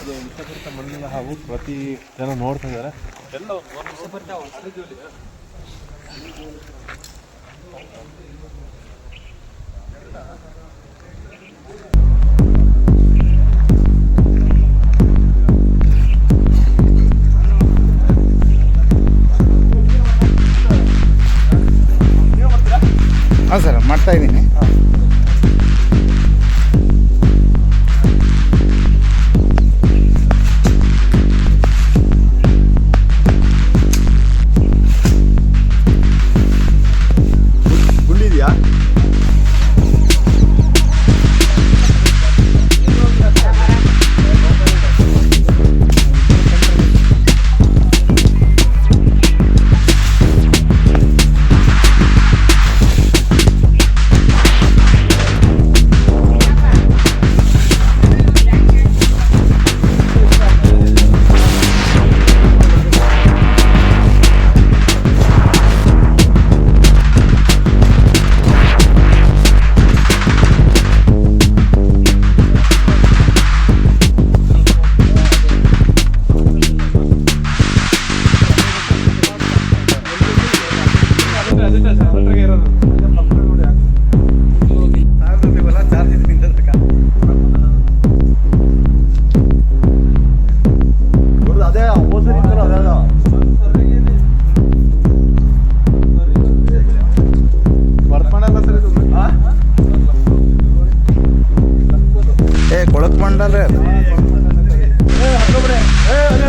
ಅದು ವಿಷಪೂರಿತ ಮಣ್ಣಿನ ಹಾವು ಪ್ರತಿ ಜನ ನೋಡ್ತಾ ಇದ್ದಾರೆ. ಎಲ್ಲ ವಿಷಪೂರಿತ ಹಾಂ ಸರ್ ಮಾಡ್ತಾ ಇದ್ದೀನಿ. ಅದೇ ಹೋಸರಿ ಇತ್ತಲ್ಲ ಅದೇ ಆ? ಏ ಕೊಳಕ್ ಮಂಡಲ ಏ, ಹತ್ತೊಬ್ರೆ. ಏ, ಅಲ್ಲೇ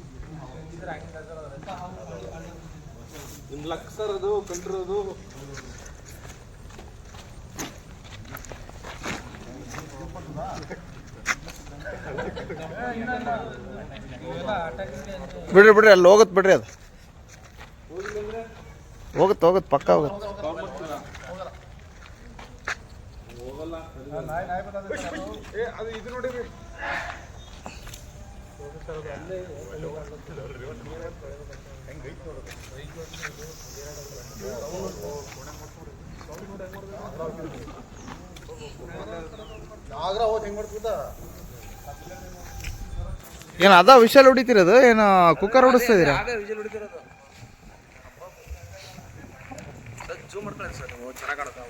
ಸಿಗ್ಬೇಕು. ನಿಮ್ ಲಕ್ ಸರ್ ಅದು ಕಂಡಿರೋದು ಬಿಡ್ರಿ ಬಿಡ್ರಿ ಅಲ್ಲಿ ಹೋಗುತ್ತೆ ಬಿಡ್ರಿ ಅದು. ಹೋಗುತ್ತೆ ಹೋಗತ್ ಪಕ್ಕ ಹೋಗುತ್ತೆ ಏ, ಅದು ಇದು ನೋಡಿರಿ ಏನು ಅದ ವಿಷಲ್ ಹೊಡಿತಿರೋದು? ಏನು ಕುಕ್ಕರ್ ಹೊಡಿಸ್ತಾ ಇದೀರಾ? ಜೂಮ್ ಸರ್ ನೀವು ಚೆನ್ನಾಗಿ ಕಾಣುತ್ತೆ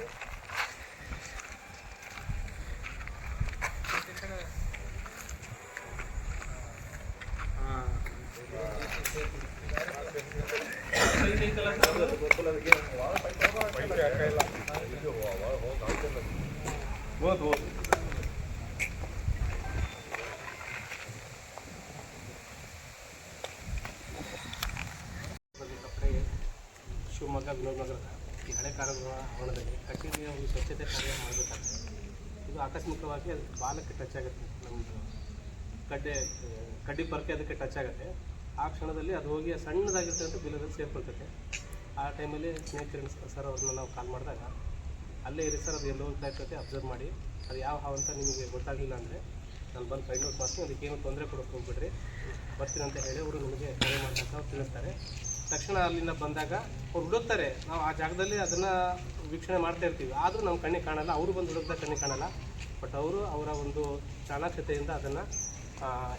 ನಾವು ಹೋದ್ ಹೋದ್ ಶಿವಮೊಗ್ಗ ವಿನೋದ್ ನಗರದ ಈ ಹಳೆ ಕಾರಾಗೃಹ ಆವರಣದಲ್ಲಿ ಕಟ್ಟಿಗೆ ಒಂದು ಸ್ವಚ್ಛತೆ ಕಾರ್ಯ ಮಾಡಬೇಕಾದ್ರೆ ಇದು ಆಕಸ್ಮಿಕವಾಗಿ ಅದು ಬಾಲಕ್ಕೆ ಟಚ್ ಆಗುತ್ತೆ. ನಮ್ಮದು ಕಡ್ಡೆ ಆ, ಕಡ್ಡಿ ಪರಕೆ ಅದಕ್ಕೆ ಟಚ್ ಆಗುತ್ತೆ. ಆ ಕ್ಷಣದಲ್ಲಿ ಅದು ಹೋಗಿ ಸಣ್ಣದಾಗಿರ್ತಕ್ಕಂಥ ಬಿಲದಲ್ಲಿ ಸೇರ್ಕೊಳ್ತೈತೆ. ಆ ಟೈಮಲ್ಲಿ ಸ್ನೇಹಿತರಿನ ಸರ್, ಅವ್ರನ್ನ ನಾವು ಕಾಲ್ ಮಾಡಿದಾಗ ಅಲ್ಲೇ ಇರಿ ಸರ್, ಅದು ಎಲ್ಲೋ ಇರ್ತೈತೆ, ಅಬ್ಸರ್ವ್ ಮಾಡಿ. ಅದು ಯಾವ ಹಾವು ಅಂತ ನಿಮಗೆ ಗೊತ್ತಾಗಲಿಲ್ಲ ಅಂದರೆ ನಾನು ಬಂದು ಫೈಂಡ್ ಔಟ್ ಮಾಡ್ತೀನಿ ಏನು ತೊಂದರೆ ಕೊಡೋಕೆ ಹೋಗ್ಬಿಡ್ರಿ. ಬರ್ತೀನಿ ಅಂತ ಹೇಳಿ ಅವರು ನಿಮಗೆ ಕರೆ ಮಾಡ್ತಾರೆ ತಿಳಿಸ್ತಾರೆ. ತಕ್ಷಣ ಅಲ್ಲಿಂದ ಬಂದಾಗ ಅವ್ರು ಹುಡುಕ್ತಾರೆ. ನಾವು ಆ ಜಾಗದಲ್ಲಿ ಅದನ್ನು ವೀಕ್ಷಣೆ ಮಾಡ್ತಾ ಇರ್ತೀವಿ. ಆದರೂ ನಮ್ಮ ಕಣ್ಣಿಗೆ ಕಾಣಲ್ಲ, ಅವರು ಬಂದು ಹುಡುಕ್ದಾಗ ಕಣ್ಣಿಗೆ ಕಾಣಲ್ಲ. ಬಟ್ ಅವರು ಅವರ ಒಂದು ಚಾಣಾಕ್ಷತೆಯಿಂದ ಅದನ್ನು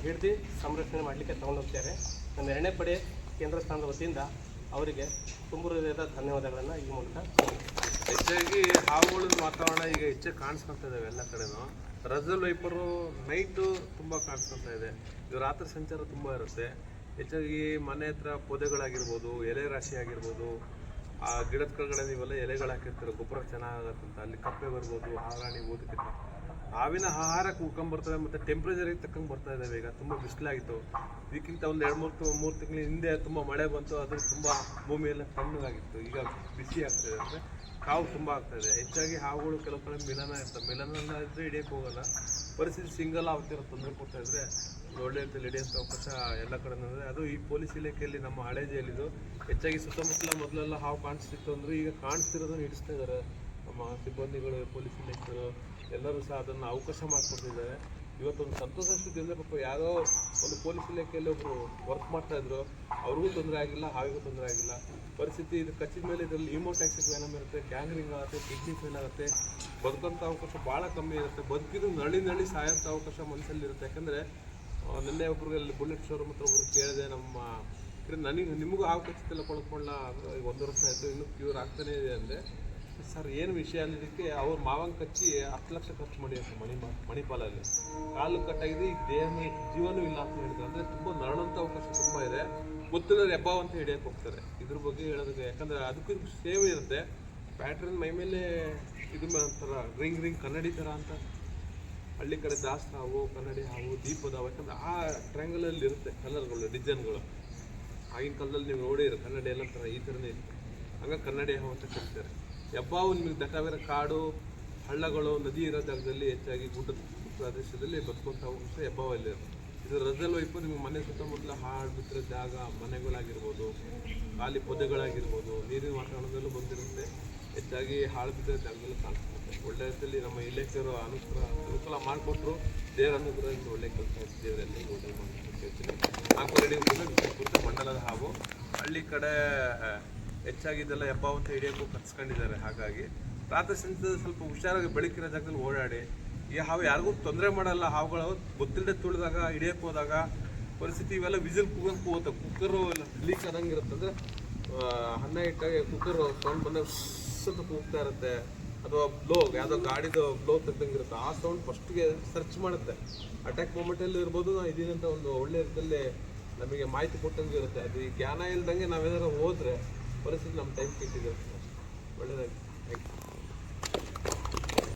ಹಿಡಿದು ಸಂರಕ್ಷಣೆ ಮಾಡಲಿಕ್ಕೆ ತೊಗೊಂಡೋಗ್ತಾರೆ. ನಮ್ಮ ಎರಡನೇ ಪಡೆ ಕೇಂದ್ರ ಸ್ಥಾನದ ವತಿಯಿಂದ ಅವರಿಗೆ ತುಂಬ ಹೃದಯದ ಧನ್ಯವಾದಗಳನ್ನು ಈ ಮೂಲಕ ಹೆಚ್ಚಾಗಿ ಹಾವುಗಳ ವಾತಾವರಣ ಈಗ ಹೆಚ್ಚು ಕಾಣಿಸ್ಕೊಳ್ತಾ ಇದ್ದಾವೆ ಎಲ್ಲ ಕಡೆನೂ. ರಜಲ್ ವೈಪರು ನೈಟು ತುಂಬ ಕಾಣಿಸ್ಕೊಳ್ತಾ ಇದೆ. ಇದು ರಾತ್ರಿ ಸಂಚಾರ ತುಂಬ ಇರುತ್ತೆ. ಹೆಚ್ಚಾಗಿ ಮನೆ ಹತ್ರ ಪೊದೆಗಳಾಗಿರ್ಬೋದು, ಎಲೆ ರಾಶಿ ಆಗಿರ್ಬೋದು, ಆ ಗಿಡದ ಕೆಳಗಡೆ ನೀವೆಲ್ಲ ಎಲೆಗಳು ಹಾಕಿರ್ತೀರ, ಗೊಬ್ಬರ ಚೆನ್ನಾಗತ್ತಂತ ಅಲ್ಲಿ ಕಪ್ಪೆ ಬರ್ಬೋದು, ಹಾರಾಣಿ ಓದಕ್ಕಿಂತ ಹಾವಿನ ಆಹಾರ ಮತ್ತೆ ಮತ್ತು ಟೆಂಪ್ರೇಚರಿಗೆ ತಕ್ಕಂಗೆ ಬರ್ತಾ ಇದ್ದಾವೆ ಈಗ ತುಂಬ ಬಿಸಿಲಾಗಿತ್ತು. ಇದಕ್ಕಿಂತ ಒಂದು ಎರಡು ಮೂರು ಮೂರು ತಿಂಗಳ ಹಿಂದೆ ತುಂಬ ಮಳೆ ಬಂತು ಅದು ತುಂಬ ಭೂಮಿಯೆಲ್ಲ ತಣ್ಣಗಾಗಿತ್ತು. ಈಗ ಬಿಸಿ ಆಗ್ತದೆ ಅಂದರೆ ಕಾವು ತುಂಬ ಆಗ್ತಾಯಿದೆ ಹೆಚ್ಚಾಗಿ ಹಾವುಗಳು ಕೆಲವು ಕಡೆ ಮಿಲನ ಇರ್ತವೆ ಮಿಲನ ಇದ್ದರೆ ಹಿಡಿಯೋಕೆ ಹೋಗಲ್ಲ. ಪರಿಸ್ಥಿತಿ ಸಿಂಗಲ್ ಆಗ್ತಿರೋ ತೊಂದರೆ ಕೊಡ್ತಾ ಇದ್ದರೆ ಒಳ್ಳೆ ರೀತಿಯಲ್ಲಿ ಹಿಡಿಯೋಂಥ ಅವಕಾಶ ಎಲ್ಲ ಕಡೆ ಇದೆ. ಅದು ಈ ಪೊಲೀಸ್ ಇಲಾಖೆಯಲ್ಲಿ ನಮ್ಮ ಹಳೆ ಜೈಲಿದು. ಹೆಚ್ಚಾಗಿ ಸುತ್ತಮುತ್ತಲ ಮೊದಲೆಲ್ಲ ಹಾವು ಕಾಣಿಸ್ತಿತ್ತು ಅಂದ್ರೆ ಈಗ ಕಾಣಿಸ್ತಿರೋದನ್ನ ಹಿಡಿಸ್ತಾ ಇದ್ದಾರೆ ನಮ್ಮ ಸಿಬ್ಬಂದಿಗಳು, ಪೊಲೀಸ್ ಇಲಾಖೆಗಳು ಎಲ್ಲರೂ ಸಹ ಅದನ್ನು ಅವಕಾಶ ಮಾಡಿಕೊಟ್ಟಿದ್ದಾರೆ. ಇವತ್ತೊಂದು ಸಂತೋಷ ಸುದ್ದಿ ಅಂದರೆ ಪಾಪ ಯಾರೋ ಒಂದು ಪೊಲೀಸ್ ಇಲಾಖೆಯಲ್ಲಿ ಒಬ್ಬರು ವರ್ಕ್ ಮಾಡ್ತಾ ಇದ್ರು. ಅವ್ರಿಗೂ ತೊಂದರೆ ಆಗಿಲ್ಲ, ಹಾವಿಗೂ ತೊಂದರೆ ಆಗಿಲ್ಲ. ಪರಿಸ್ಥಿತಿ ಇದು ಕಚ್ಚಿದ ಮೇಲೆ ಇದರಲ್ಲಿ ಇಮೋಟ್ಯಾಕ್ಸಿಕ್ ವೆನಮ್ ಇರುತ್ತೆ ಗ್ಯಾಂಗ್ರಿಂಗ್ ಆಗುತ್ತೆ ಕಿಡ್ನಿ ಫೇಲ್ ಆಗುತ್ತೆ. ಬದುಕಂಥ ಅವಕಾಶ ಭಾಳ ಕಮ್ಮಿ ಇರುತ್ತೆ. ಬದುಕಿದ್ದು ನಳಿ ನಳಿ ಸಾಯೋಂಥ ಅವಕಾಶ ಮನಸ್ಸಲ್ಲಿ ಇರುತ್ತೆ. ಯಾಕಂದರೆ ನಿನ್ನೆ ಒಬ್ರಿಗೆ ಅಲ್ಲಿ ಬುಲೆಟ್ ಶೋರೂಮ್ ಹತ್ರ ಒಬ್ರು ಕೇಳಿದೆ, ನಮ್ಮ ನನಗೆ, ನಿಮಗೂ ಕಚ್ಚಿದ್ದೆಲ್ಲ ಕೊಡ್ಕೊಳ್ಳ ಒಂದು ವರ್ಷ ಆಯಿತು, ಇನ್ನೂ ಕ್ಯೂರ್ ಆಗ್ತಾನೇ ಇದೆ ಅಂದರೆ ಸರ್, ಏನು ವಿಷಯ ಅನ್ನೋದಕ್ಕೆ ಅವ್ರ ಮಾವಂಗೆ ಕಚ್ಚಿ ಹತ್ತು ಲಕ್ಷ ಖರ್ಚು ಮಾಡಿ ಅಂತ ಮಣಿ ಮಣಿಪಾಲಲ್ಲಿ. ಕಾಲು ಕಟ್ಟಾಗಿದೆ ಈಗ ದೇಹ ಜೀವನೂ ಇಲ್ಲ ಅಂತ ಹೇಳಿದ್ರು. ಅಂದರೆ ತುಂಬ ನರಳಂಥ ಅವಕಾಶ ತುಂಬ ಇದೆ. ಗೊತ್ತಿಲ್ಲ ಹೆಬ್ಬಾವ್ ಅಂತ ಹಿಡಿಯಕ್ಕೆ ಹೋಗ್ತಾರೆ. ಇದ್ರ ಬಗ್ಗೆ ಹೇಳೋದಕ್ಕೆ ಯಾಕಂದರೆ ಅದಕ್ಕೂ ಸೇವೆ ಇರುತ್ತೆ. ಪ್ಯಾಟ್ರನ್ ಮೈ ಮೇಲೆ ಇದು ಒಂಥರ ರಿಂಗ್ ರಿಂಗ್, ಕನ್ನಡಿ ಥರ ಅಂತ. ಹಳ್ಳಿ ಕಡೆ ದಾಸ್ ಹಾವು, ಕನ್ನಡಿ ಹಾವು, ದೀಪದ ಹಾವು, ಯಾಕಂದ್ರೆ ಆ ಟ್ರ್ಯಾಂಗಲಲ್ಲಿ ಇರುತ್ತೆ ಕಲರ್ಗಳು ಡಿಸೈನ್ಗಳು ಆಗಿನ ಕಾಲದಲ್ಲಿ ನೀವು ನೋಡಿರ ಕನ್ನಡಿ ಎಲ್ಲ ಥರ ಈ ಥರನೇ ಇತ್ತು ಹಾಗೆ ಕನ್ನಡಿ ಹಾವು ಅಂತ ಕರೀತಾರೆ. ಹೆಬ್ಬಾವು ನಿಮಗೆ ದಟ್ಟವಿರೋ ಕಾಡು, ಹಳ್ಳಗಳು, ನದಿ ಇರೋ ಜಾಗದಲ್ಲಿ ಹೆಚ್ಚಾಗಿ ಗುಡ್ಡ ಪ್ರದೇಶದಲ್ಲಿ ಬದುಕುವಂಥ ಅಂಶ ಹೆಬ್ಬಾವಲ್ಲಿ ಇದು ರಜಲ್ ವೈಪು ನಿಮ್ಗೆ ಮನೆ ಸುತ್ತಮುತ್ತಲ ಹಾಳು ಬಿದ್ದಿರೋ ಜಾಗ, ಮನೆಗಳಾಗಿರ್ಬೋದು, ಖಾಲಿ ಪೊದೆಗಳಾಗಿರ್ಬೋದು, ನೀರಿನ ವಾತಾವರಣದಲ್ಲೂ ಬಂದಿರುತ್ತೆ. ಹೆಚ್ಚಾಗಿ ಹಾಳು ಬಿದ್ದ ಜಾಗದಲ್ಲಿ ಕಾಣಿಸ್ಕೊಡುತ್ತೆ ಒಳ್ಳೆ ರೀತಿಯಲ್ಲಿ ನಮ್ಮ ಇಲಾಖೆಯವರು ಅನುಕೂಲ ಅನುಕೂಲ ಮಾಡಿಕೊಟ್ರು, ದೇವರ ಅನುಗ್ರಹದಿಂದ ಒಳ್ಳೆ ಕೆಲಸ ದೇವರಲ್ಲಿ ಹೋಟೆಲ್ ಮಾಡಿ ಹೇಳ್ತೀನಿ. ನಾಲ್ಕು ರೆಡಿ ಮಂಡಲದ ಹಾವು. ಹಳ್ಳಿ ಕಡೆ ಹೆಚ್ಚಾಗಿ ಇದೆಲ್ಲ ಹೆಬ್ಬಾವು ಅಂತ ಹಿಡಿಯೋಕ್ಕೂ ಕಚ್ಕೊಂಡಿದ್ದಾರೆ ಹಾಗಾಗಿ ರಾತ್ರಿ ಸಂತೆ ಸ್ವಲ್ಪ ಹುಷಾರಾಗಿ ಬೆಳಕಿನ ಜಾಗದಲ್ಲಿ ಓಡಾಡಿ, ಈ ಹಾವು ಯಾರಿಗೂ ತೊಂದರೆ ಮಾಡಲ್ಲ. ಹಾವುಗಳು ಗೊತ್ತಿಲ್ಲದೆ ತುಳಿದಾಗ, ಹಿಡಿಯಕ್ಕೆ ಹೋದಾಗ ಪರಿಸ್ಥಿತಿ ಇವೆಲ್ಲ ವಿಸಿಲ್ ಕೂಗಂಗೆ ಹೋಗುತ್ತೆ ಕುಕ್ಕರು ಲೀಕ್ ಆದಂಗೆ ಅಂದರೆ ಅನ್ನ ಇಟ್ಟಾಗ ಕುಕ್ಕರು ಸೌಂಡ್ ಬಂದಾಗ ಸ್ವಲ್ಪ ಕೂಗ್ತಾ ಇರುತ್ತೆ. ಅಥವಾ ಬ್ಲೋ ಯಾವುದೋ ಗಾಡಿದು ಬ್ಲೋ ತೆಗ್ದಂಗೆ ಇರುತ್ತೆ ಆ ಸೌಂಡ್ ಫಸ್ಟ್ಗೆ ಸರ್ಚ್ ಮಾಡುತ್ತೆ. ಅಟ್ಯಾಕ್ ಮೂಮೆಂಟಲ್ಲಿ ಇರ್ಬೋದು, ನಾವು ಇದೀನಂತ ಒಂದು ಒಳ್ಳೆ ರೀತಿಯಲ್ಲಿ ನಮಗೆ ಮಾಹಿತಿ ಕೊಟ್ಟಂಗೆ ಇರುತ್ತೆ. ಅದು ಈ ಜ್ಞಾನ ಇಲ್ದಂಗೆ ನಾವೇನಾದ್ರು ಹೋದರೆ ಪರಿಸ್ಥಿತಿ ನಮ್ಮ ಟೈಮ್ ಕೆಟ್ಟಿದೆ ಒಳ್ಳೆಯದಾಗಿ ಥ್ಯಾಂಕ್ ಯು